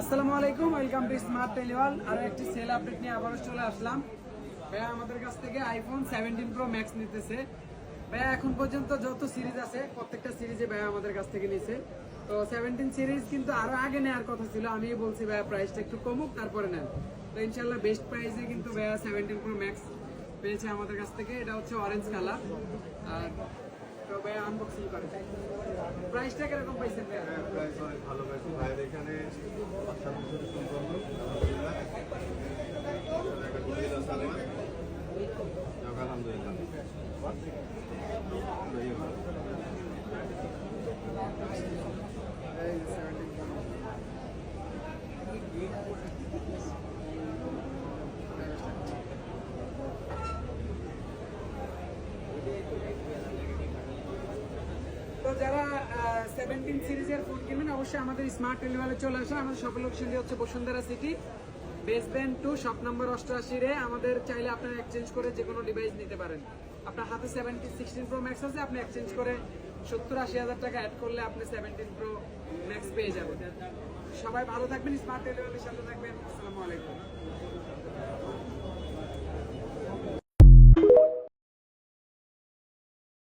আসসালামু আলাইকুম welcome to smart Telewall. আর একটি সেল আপডেট নিয়ে আবারও চলে আসলাম। ভাইয়া আমাদের কাছ থেকে আইফোন সেভেন্টিন প্রো ম্যাক্স নিতেছে। ভাইয়া এখন পর্যন্ত যত সিরিজ আছে প্রত্যেকটা সিরিজে ভাইয়া আমাদের কাছ থেকে নিছে। তো সেভেন্টিন সিরিজ কিন্তু আরও আগে নেওয়ার কথা ছিল আমি বলছি ভাইয়া প্রাইসটা একটু কমুক তারপরে নেন। তো ইনশাল্লাহ বেস্ট প্রাইসে কিন্তু ভাইয়া সেভেন্টিন প্রো ম্যাক্স পেয়েছে আমাদের কাছ থেকে। এটা হচ্ছে অরেঞ্জ কালার আর তো ভাইয়া আনবক্সিং করে প্রাইসটা কীরকম পাইছেন হ্যাঁ, প্রাইস অনেক ভালো পাইছি ভাইয়ের এখানে আলহামদুলিল্লাহ এখানে একটা গুলিল আছে আমার যাক, আলহামদুলিল্লাহ এই ভালো। এই যে 17 Pro Max। তো যারা সেভেন্টিন সিরিজের ফোন কিনবেন, অবশ্যই আমাদের স্মার্ট ডেলিভারি চলে আসে। আমাদের সকল লোকেশনটি হচ্ছে Bashundhara city basement two shop number অষ্টআশি রে। আমাদের চাইলে আপনারা এক্সচেঞ্জ করে যে কোনো ডিভাইস নিতে পারেন। আপনার হাতে সেভেন্টিন সিক্সটিন প্রো ম্যাক্স আছে, আপনি এক্সচেঞ্জ করে সত্তর, আশি হাজার টাকা অ্যাড করলে আপনি সেভেন্টিন প্রো ম্যাক্স পেয়ে যাবেন। সবাই ভালো থাকবেন স্মার্ট ডেলিভারির সাথে থাকবেন।